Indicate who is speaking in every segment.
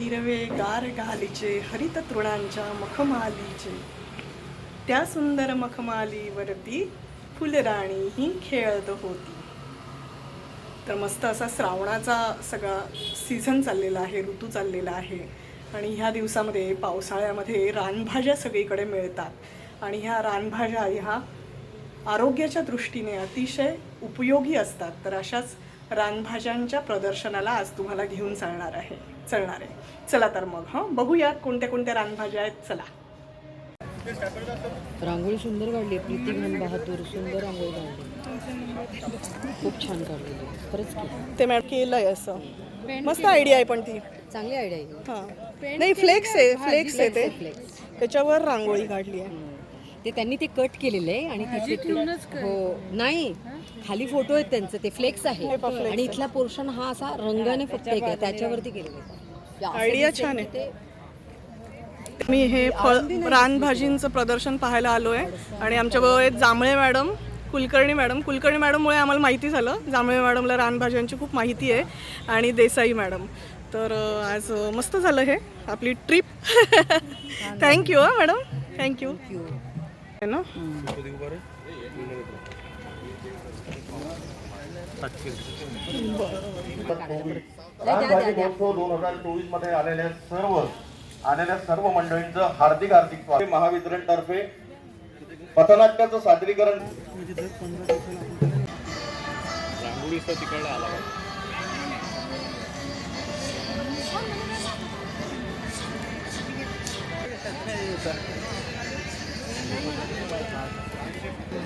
Speaker 1: हिरवे गार गालीचे हरित तृणांच्या मखमालीचे. त्या सुंदर मखमालीवरती फुलराणी ही खेळत होती. तर मस्त असा श्रावणाचा सगळा सीझन चाललेला आहे ऋतू चाललेला आहे. आणि ह्या दिवसामध्ये पावसाळ्यामध्ये रानभाज्या सगळीकडे मिळतात. आणि ह्या रानभाज्या ह्या आरोग्याच्या दृष्टीने अतिशय उपयोगी असतात. तर अशाच रानभाज्यांच्या प्रदर्शनाला आज तुम्हाला घेऊन चालणार आहे चलणार आहे. चला तर मग हं? बघूयात कोणत्या कोणत्या रानभाज्या आहेत. चला.
Speaker 2: रांगोळी सुंदर काढली प्रीती घन बहादूर सुंदर रांगोळी काढली. खूप छान काढलेली खरंच की.
Speaker 1: ते मॅडम केलंय असं. मस्त आयडिया आहे पण ती.
Speaker 2: चांगली आयडिया आहे.
Speaker 1: हां. नाही फ्लेक्स आहे फ्लेक्स आहे ते.
Speaker 2: फ्लेक्स
Speaker 1: त्याच्यावर रांगोळी काढली आहे.
Speaker 2: ते त्यांनी ते कट केलेलं आहे आणि तिथे ते- हो नाही. खाली फोटो आहेत त्यांचं ते फ्लेक्स आहे
Speaker 1: हे
Speaker 2: आणि इथला पोर्शन हा असा रंगाने फक्त एक आहे त्याच्यावरती केलेलं आहे.
Speaker 1: Idea छान आहे. मी हे फळ रानभाजींचं प्रदर्शन पाहायला आलो आहे आणि आमच्याबरोबर आहेत जांभळे मॅडम कुलकर्णी मॅडम. कुलकर्णी मॅडममुळे आम्हाला माहिती झालं. जांभळे मॅडमला रानभाज्यांची खूप माहिती आहे. आणि देसाई मॅडम. तर अं, आज अं, मस्त झालं हे आपली ट्रिप थँक्यू हां मॅडम. थँक्यू ना?
Speaker 3: दोन हजार चोवीसमध्ये आलेल्या सर्व आलेल्या सर्व मंडळींचं हार्दिक हार्दिक स्वागत. महावितरण तर्फे पथनाट्याचं सादरीकरण.
Speaker 1: आला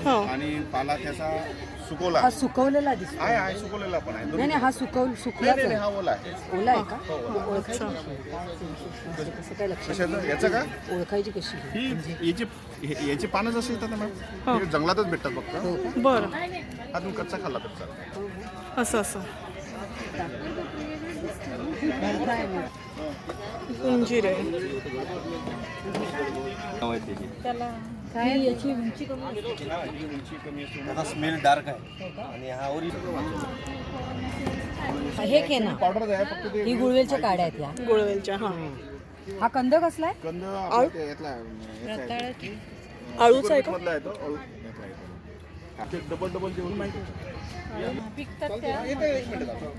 Speaker 1: हां.
Speaker 4: आणि पाला त्याचा सुकवला.
Speaker 2: हा सुकवलेला दिसतो.
Speaker 4: आहे आहे सुकवलेला पण आहे.
Speaker 2: नाही नाही हा सुकव
Speaker 4: नाही
Speaker 2: सुकलाच
Speaker 4: नाही,
Speaker 2: आहे.
Speaker 4: हा ओला आहे.
Speaker 2: ओला आहे का? ओळखायची कशी? कसं काय लक्षात
Speaker 4: कशाचं? याचं का?
Speaker 2: ओळखायची कशी
Speaker 4: ही याची हे- याची पानं जशी येतात ना मॅम? हे. जंगलातच भेटतात फक्त.
Speaker 1: बरं.
Speaker 4: हा तुम्ही कच्चा खाल्ला तर चालेल.
Speaker 1: असं असं. अंजीर आहे.
Speaker 2: काय? याची उंची कमी
Speaker 3: त्याचा स्मेल डार्क आहे. आणि हा
Speaker 2: हे के ना.
Speaker 4: पावडर आहे फक्त
Speaker 2: ही गुळवेलच्या काड्या आहेत या.
Speaker 1: गुळवेलच्या हां.
Speaker 2: हा कंद
Speaker 4: कंद यातला आहे, याचा आहे.
Speaker 1: आळूचा आहे
Speaker 4: मधला आहे तो आहे डबल डबल जेवण माहिती येते एक मिनिट आता.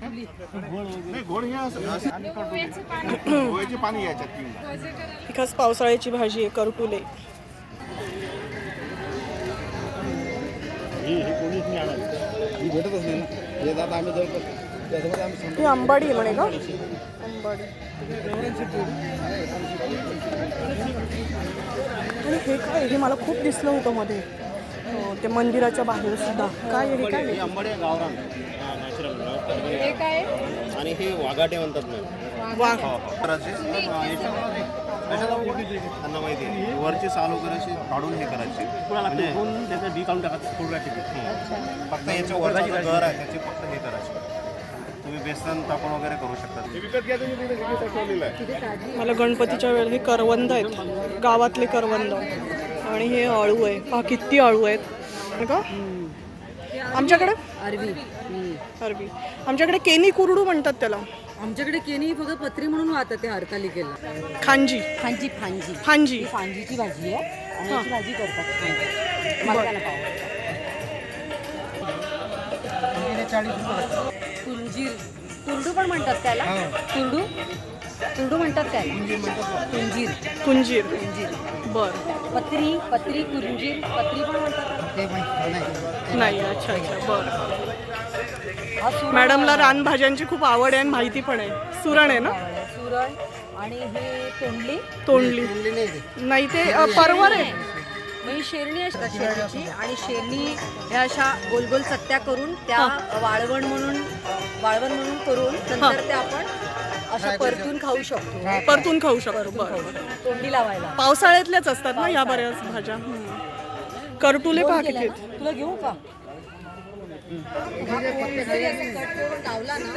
Speaker 4: नाही घोड हे असं असं
Speaker 1: ही
Speaker 4: ही भेटतच नाही ना. हे आता आम्ही त्याच्यामध्ये आम्ही
Speaker 1: ही आहे म्हणे का आणि हे काय हे मला खूप दिसलं होतं मध्ये. अं, ते मंदिराच्या बाहेर सुद्धा. काय आहे? हे काय आहे?
Speaker 5: आंबाडे गावरान. नॅचरल आणि हे वाघाटे म्हणतात मॅम
Speaker 1: वा
Speaker 4: करायचे
Speaker 5: त्यांना माहिती आहे. वरची साल वगैरे अशी काढून हे करायची. म्हणजे त्याचं डी काढून
Speaker 4: फक्त याच्या वरचा जो घर आहे त्याची फक्त हे करायची. तुम्ही बेसन टाकून वगैरे करू शकता.
Speaker 1: मला गणपतीच्या वेळेला हे करवंद आहेत. गावातले करवंद. आणि हे अळू आहे. पहा किती अळू आहेत. नाही का आमच्याकडे?
Speaker 2: हम्म.
Speaker 1: अरबी आमच्याकडे केनी कुरडू म्हणतात त्याला.
Speaker 2: आमच्याकडे केनी फक्त पत्री म्हणून वाहतात ते हरतालिकेला.
Speaker 1: खांजी.
Speaker 2: फांजी. फांजी.
Speaker 1: फांजी
Speaker 2: फांजीची भाजी आहे आणि याची भाजी करतात. मला पाव. कुंजीर. कुरडू पण म्हणतात त्याला. कुरडू कुरडू म्हणतात त्याला कुंजीर.
Speaker 1: कुंजीर.
Speaker 2: कुंजीर.
Speaker 1: बरं.
Speaker 2: पत्री पत्री कुंजीर. पत्री पण म्हणतात.
Speaker 1: नाही. अच्छा अच्छा बरं. मॅडमला रानभाज्यांची खूप आवड आहे आणि माहिती पण आहे. सुरण आहे ना.
Speaker 2: सुरण आणि हे तोंडली.
Speaker 1: तोंडली. नाही ते. परवर आहे.
Speaker 2: म्हणजे शेरणी असतात शेरणीची आणि शेरणी ह्या अशा गोल गोल चत्त्या करून त्या वाळवण म्हणून वाळवण म्हणून करून नंतर त्या आपण अशा परतून खाऊ शकतो.
Speaker 1: परतून खाऊ शकतो. बरं.
Speaker 2: तोंडी लावायला.
Speaker 1: पावसाळ्यातल्याच असतात ना या बऱ्याच भाज्या? हम्म. करटुले पहा किती आहेत.
Speaker 2: तुला घेऊ का?
Speaker 6: लावला ना